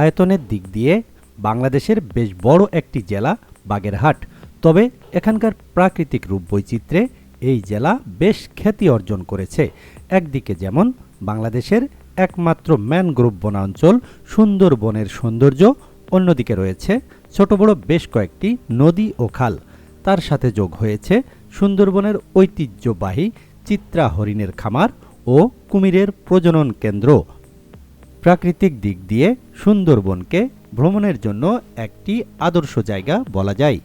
আয়তনের দিক দিয়ে বাংলাদেশের বেশ বড় একটি জেলা বাগেরহাট। তবে এখানকার প্রাকৃতিক রূপ বৈচিত্র্যে এই জেলা বেশ খ্যাতি অর্জন করেছে। একদিকে যেমন বাংলাদেশের একমাত্র ম্যানগ্রোভ বনাঞ্চল সুন্দরবনের সৌন্দর্য, অন্যদিকে রয়েছে ছোট বড় বেশ কয়েকটি নদী ও খাল। তার সাথে যোগ হয়েছে সুন্দরবনের ঐতিহ্যবাহী চিত্রা হরিণের খামার ও কুমিরের প্রজনন কেন্দ্র। প্রাকৃতিক দিক দিয়ে সুন্দরবনকে ভ্রমণের জন্য একটি আদর্শ জায়গা বলা যায়।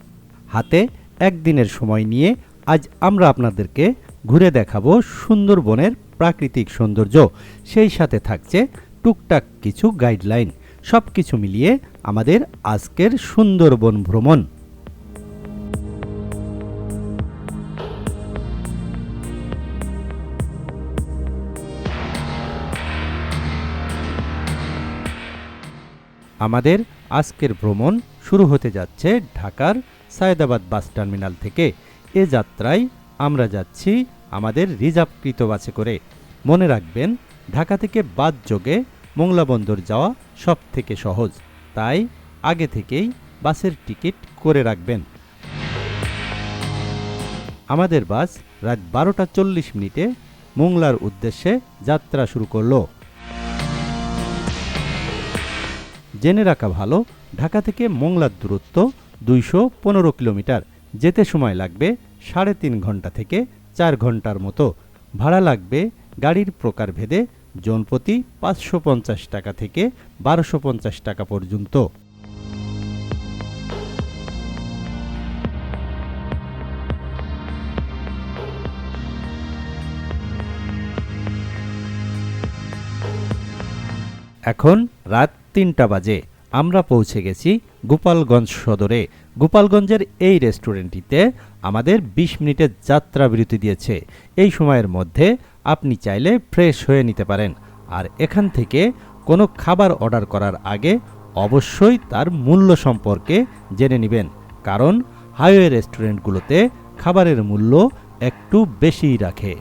হাতে একদিনের সময় নিয়ে আজ আমরা আপনাদেরকে ঘুরে দেখাবো সুন্দরবনের প্রাকৃতিক সৌন্দর্য। সেই সাথে থাকছে টুকটাক কিছু গাইডলাইন সব কিছু মিলিয়ে আমাদের আজকের সুন্দরবন ভ্রমণ। আমাদের আজকের ভ্রমণ শুরু হতে যাচ্ছে ঢাকার সায়দাবাদ বাস টার্মিনাল থেকে। এ যাত্রায় আমরা যাচ্ছি আমাদের রিজার্ভকৃত বাসে করে। মনে রাখবেন, ঢাকা থেকে বাদ যোগে মোংলা বন্দর যাওয়া সব থেকে সহজ। তাই আগে থেকেই বাসের টিকিট করে রাখবেন। আমাদের বাস রাত বারোটা চল্লিশ মিনিটে মোংলার উদ্দেশ্যে যাত্রা শুরু করল। জেনে রাখা ভালো, ঢাকা থেকে মোংলার দূরত্ব দুইশো পনেরো কিলোমিটার। যেতে সময় লাগবে সাড়ে তিন ঘণ্টা থেকে চার ঘণ্টার মতো। ভাড়া লাগবে গাড়ির প্রকার ভেদে জনপ্রতি পাঁচশো পঞ্চাশ টাকা থেকে বারোশো পঞ্চাশ টাকা পর্যন্ত। এখন রাত তিনটা বাজে। আমরা পৌঁছে গেছি গোপালগঞ্জ সদরে। গোপালগঞ্জের এই রেস্টুরেন্টটিতে আমাদের ২০ মিনিটের যাত্রা বিরতি দিয়েছে। এই সময়ের মধ্যে আপনি চাইলে ফ্রেশ হয়ে নিতে পারেন। আর এখান থেকে কোনো খাবার অর্ডার করার আগে অবশ্যই তার মূল্য সম্পর্কে জেনে নেবেন। কারণ হাইওয়ে রেস্টুরেন্টগুলোতে খাবারের মূল্য একটু বেশিই রাখে।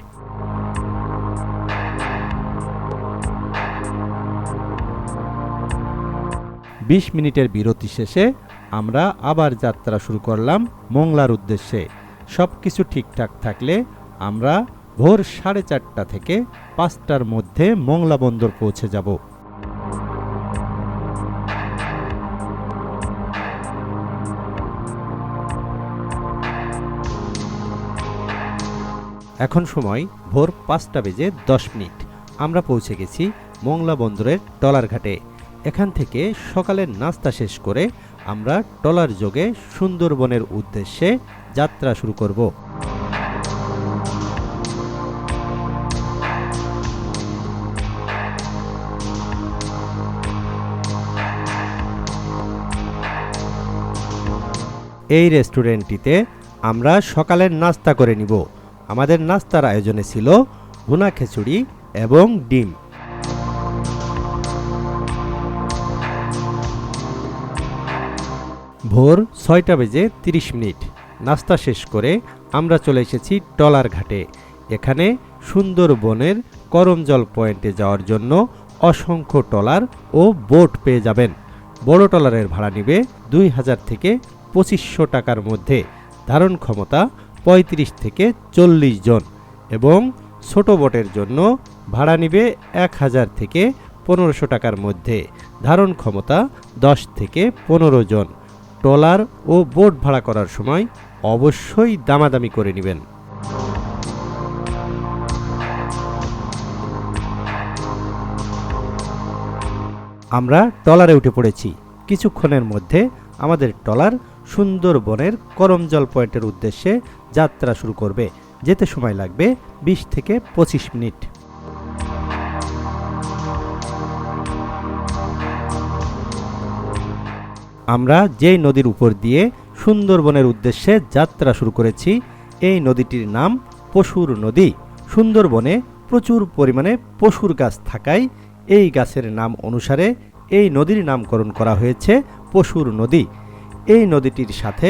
বিশ মিনিটের বিরতি শেষে আমরা আবার যাত্রা শুরু করলাম মংলার উদ্দেশ্যে। সব কিছু ঠিকঠাক থাকলে আমরা ভোর সাড়ে চারটা থেকে পাঁচটার মধ্যে মংলা বন্দর পৌঁছে যাব। এখন সময় ভোর পাঁচটা বেজে দশ মিনিট। আমরা পৌঁছে গেছি মংলা বন্দরের টলার ঘাটে এখান থেকে সকালের নাস্তা শেষ করে আমরা টলার যোগে সুন্দরবনের উদ্দেশ্যে যাত্রা শুরু করব। এই রেস্টুরেন্টটিতে আমরা সকালের নাস্তা করে নিব। আমাদের নাস্তার আয়োজনে ছিল ভুনা খিচুড়ি এবং ডিম। ভোর ছয়টা বেজে তিরিশ মিনিট। নাস্তা শেষ করে আমরা চলে এসেছি টলার ঘাটে। এখানে সুন্দরবনের করমজল পয়েন্টে যাওয়ার জন্য অসংখ্য টলার ও বোট পেয়ে যাবেন। বড় টলারের ভাড়া নিবে দুই হাজার থেকে পঁচিশশো টাকার মধ্যে। ধারণ ক্ষমতা পঁয়ত্রিশ থেকে চল্লিশ জন এবং ছোট বোটের জন্য ভাড়া নিবে এক হাজার থেকে পনেরোশো টাকার মধ্যে। ধারণ ক্ষমতা দশ থেকে পনেরো জন। ট্রলার ও বোট ভাড়া করার সময় অবশ্যই দামাদামি করে নেবেন। আমরা ট্রলারে উঠে পড়েছি। কিছুক্ষণের মধ্যে আমাদের ট্রলার সুন্দরবনের করমজল পয়েন্টের উদ্দেশ্যে যাত্রা শুরু করবে। যেতে সময় লাগবে বিশ থেকে পঁচিশ মিনিট। আমরা যেই নদীর উপর দিয়ে সুন্দরবনের উদ্দেশ্যে যাত্রা শুরু করেছি, এই নদীটির নাম পশুর নদী। সুন্দরবনে প্রচুর পরিমাণে পশুর গাছ থাকায় এই গাছের নাম অনুসারে এই নদীর নামকরণ করা হয়েছে পশুর নদী। এই নদীটির সাথে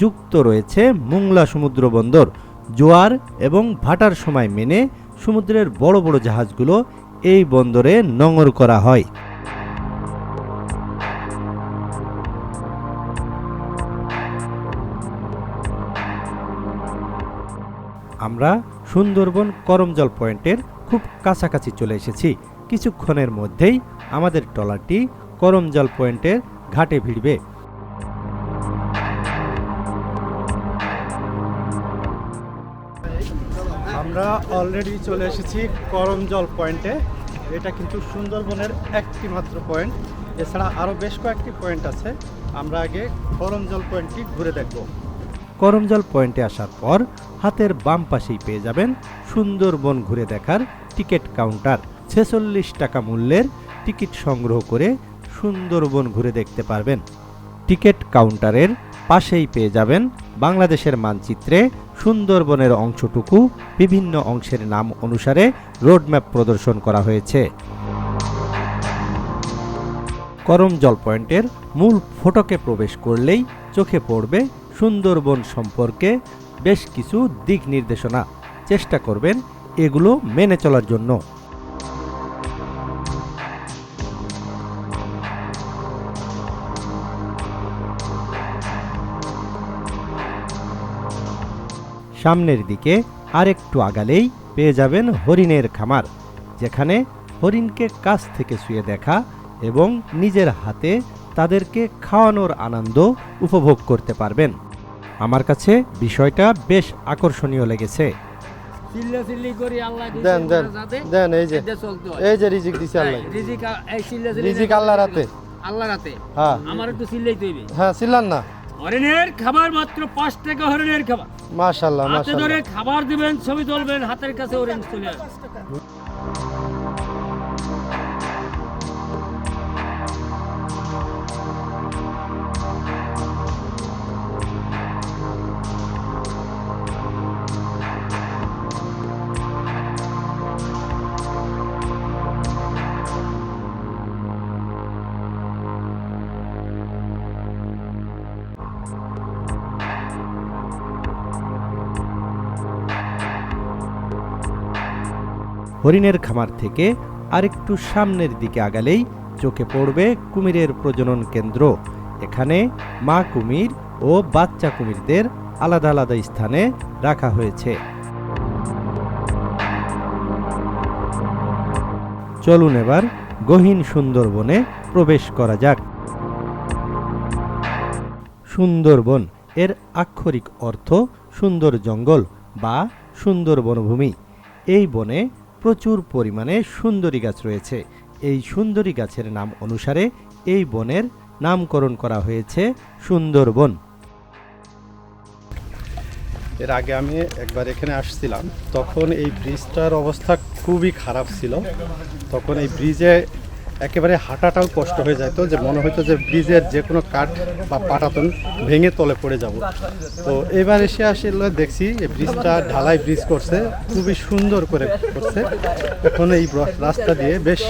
যুক্ত রয়েছে মুংলা সমুদ্র বন্দর, জোয়ার এবং ভাটার সময় মেনে সমুদ্রের বড় বড় জাহাজগুলো এই বন্দরে নোঙর করা হয়। আমরা সুন্দরবন করমজল পয়েন্টের খুব কাছাকাছি চলে এসেছি। কিছুক্ষণের মধ্যেই আমাদের ট্রলারটি করমজল পয়েন্টের ঘাটে ভিড়বে। আমরা অলরেডি চলে এসেছি করমজল পয়েন্টে। এটা কিন্তু সুন্দরবনের একটি মাত্র পয়েন্ট। এছাড়া আরও বেশ কয়েকটি পয়েন্ট আছে। আমরা আগে করমজল পয়েন্টটি ঘুরে দেখব। করমজল পয়েন্টে আসার পর হাতের বাম পাশেই পেয়ে যাবেন সুন্দরবন ঘুরে দেখার টিকিট কাউন্টার। ছেচল্লিশ টাকা মূল্যের টিকিট সংগ্রহ করে সুন্দরবন ঘুরে দেখতে পারবেন। টিকিট কাউন্টারের পাশেই পেয়ে যাবেন বাংলাদেশের মানচিত্রে সুন্দরবনের অংশটুকু বিভিন্ন অংশের নাম অনুসারে রোডম্যাপ প্রদর্শন করা হয়েছে। করম জল পয়েন্টের মূল ফটকে প্রবেশ করলেই চোখে পড়বে সুন্দরবন সম্পর্কে বেশ কিছু দিক নির্দেশনা। চেষ্টা করবেন এগুলো মেনে চলার জন্য। সামনের দিকে আরেকটু আগালেই পেয়ে যাবেন হরিণের খামার, যেখানে হরিণকে কাছ থেকে শুয়ে দেখা এবং নিজের হাতে তাদেরকে খাওয়ানোর আনন্দ উপভোগ করতে পারবেন। আমার কাছে বিষয়টা বেশ আকর্ষণীয় লেগেছে। দেন দেন দেন এই যে। এই রিজিক দিছে আল্লাহ। হ্যাঁ। আমার একটু চিল্লাইতে হইবে। হ্যাঁ ছিলেন না। হরিণের খাবার মাত্র পাঁচ টাকা হরিণের খাবার। মাশাল্লাহ হাতে ধরে খাবার দিবেন ছবি তুলবেন হাতের কাছে হরিণ চলে আসবে। হরিণের খামার থেকে আরেকটু সামনের দিকে আগালেই চোখে পড়বে কুমিরের প্রজনন কেন্দ্র। এখানে মা কুমির ও বাচ্চা কুমিরদের আলাদা আলাদা স্থানে রাখা হয়েছে। চলুন এবার গহীন সুন্দরবনে প্রবেশ করা যাক। সুন্দরবন এর আক্ষরিক অর্থ সুন্দর জঙ্গল বা সুন্দর বনভূমি এই বনে প্রচুর পরিমাণে সুন্দরী গাছ রয়েছে। এই সুন্দরী গাছের নাম অনুসারে এই বনের নামকরণ করা হয়েছে সুন্দরবন। এর আগে আমি একবার এখানে আসছিলাম, তখন এই ব্রিজটার অবস্থা খুবই খারাপ ছিল। তখন এই ব্রিজে একেবারে হাঁটাটাও কষ্ট হয়ে যেত যে মনে হতো যে ব্রিজের যে কোনো কাঠ বা পাটাতন ভেঙে তলে পড়ে যাব। তো এবার এসে আসলে দেখছি এই ব্রিজটা ঢালাই ব্রিজ করছে, খুবই সুন্দর করে করছে। এখন এই রাস্তা দিয়ে বেশ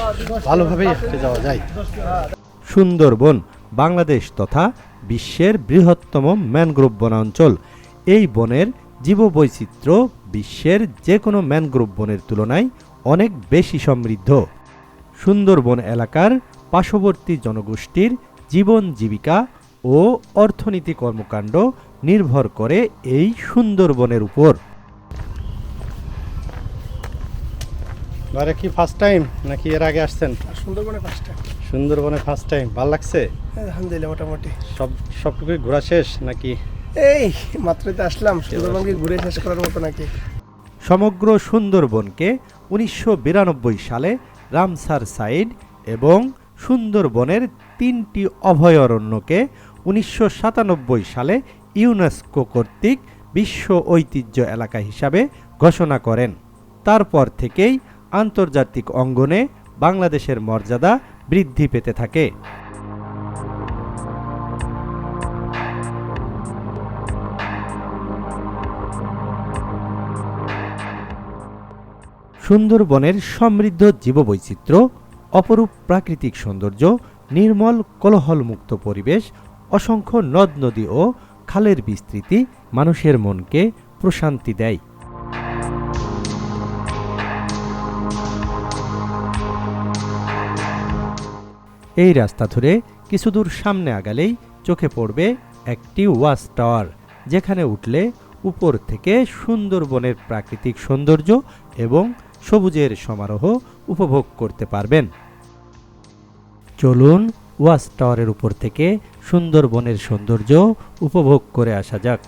ভালোভাবেই হেঁটে যাওয়া যায়। সুন্দরবন, বাংলাদেশ তথা বিশ্বের বৃহত্তম ম্যানগ্রোভ বনাঞ্চল। এই বনের জীববৈচিত্র্য বিশ্বের যে কোনো ম্যানগ্রোভ বনের তুলনায় অনেক বেশি সমৃদ্ধ। সুন্দরবন এলাকার পার্শ্ববর্তী জনগোষ্ঠীর জীবন জীবিকা ও অর্থনীতি কর্মকাণ্ড নির্ভর করে এই সুন্দরবনের উপর। ঘরে কি ফার্স্ট টাইম নাকি এর আগে আসছেন? সুন্দরবনে পাঁচটা সুন্দরবনে ফার্স্ট টাইম ভালো লাগছে? আলহামদুলিল্লাহ মোটামুটি। সব সবটুকুই ঘোরা শেষ নাকি? এই মাত্রই তো আসলাম সুন্দরবনকে ঘুরে শেষ করার মতো নাকি? সমগ্র সুন্দরবনকে উনিশশো বিরানব্বই সালে রামসার সাইড এবং সুন্দরবনের তিনটি অভয়ারণ্যকে উনিশশো সাতানব্বই সালে ইউনেস্কো কর্তৃক বিশ্ব ঐতিহ্য এলাকা হিসাবে ঘোষণা করেন। তারপর থেকেই আন্তর্জাতিক অঙ্গনে বাংলাদেশের মর্যাদা বৃদ্ধি পেতে থাকে। সুন্দরবনের সমৃদ্ধ জীববৈচিত্র্য, অপরূপ প্রাকৃতিক সৌন্দর্য, নির্মল কোলাহলমুক্ত পরিবেশ, অসংখ্য নদ নদী ও খালের বিস্তৃতি মানুষের মনকে প্রশান্তি দেয়। এই রাস্তা ধরে কিছুদূর সামনে আগালেই চোখে পড়বে একটি ওয়াচ টাওয়ার, যেখানে উঠলে উপর থেকে সুন্দরবনের প্রাকৃতিক সৌন্দর্য এবং সবুজের সমারোহ উপভোগ করতে পারবেন। চলুন ওয়াচ টাওয়ারের উপর থেকে সুন্দরবনের সৌন্দর্য উপভোগ করে আসা যাক।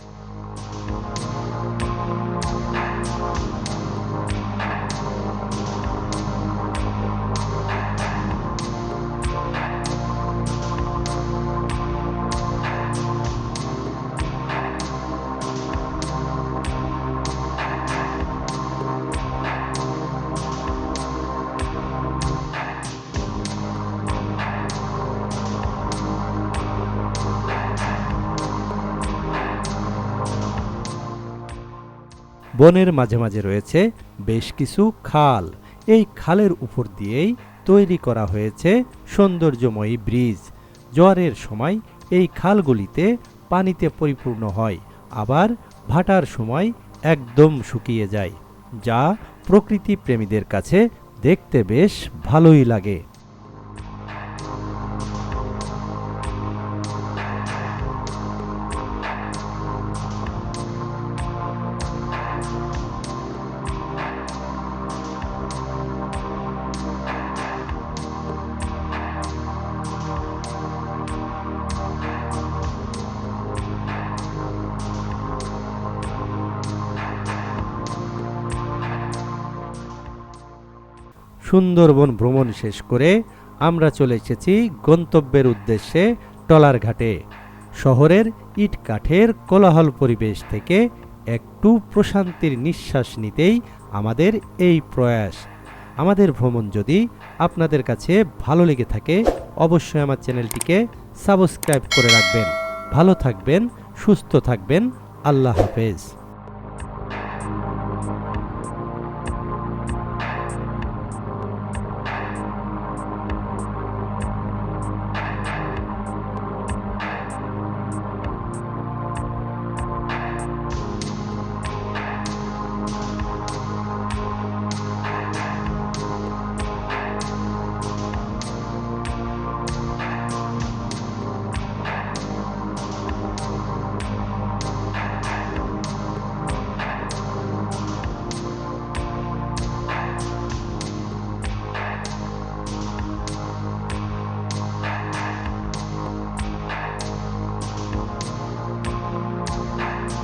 বনের মাঝে মাঝে রয়েছে বেশ কিছু খাল। এই খালের উপর দিয়েই তৈরি করা হয়েছে সৌন্দর্যময়ী ব্রিজ। জোয়ারের সময় এই খালগুলিতে পানিতে পরিপূর্ণ হয়, আবার ভাটার সময় একদম শুকিয়ে যায়, যা প্রকৃতি প্রেমীদের কাছে দেখতে বেশ ভালোই লাগে। সুন্দরবন ভ্রমণ শেষ করে আমরা চলে এসেছি গন্তব্যের উদ্দেশ্যে টলার ঘাটে শহরের ইট কাঠের কোলাহল পরিবেশ থেকে একটু প্রশান্তির নিঃশ্বাস নিতেই আমাদের এই প্রয়াস। আমাদের ভ্রমণ যদি আপনাদের কাছে ভালো লেগে থাকে, অবশ্যই আমার চ্যানেলটিকে সাবস্ক্রাইব করে রাখবেন। ভালো থাকবেন, সুস্থ থাকবেন, আল্লাহ হাফেজ।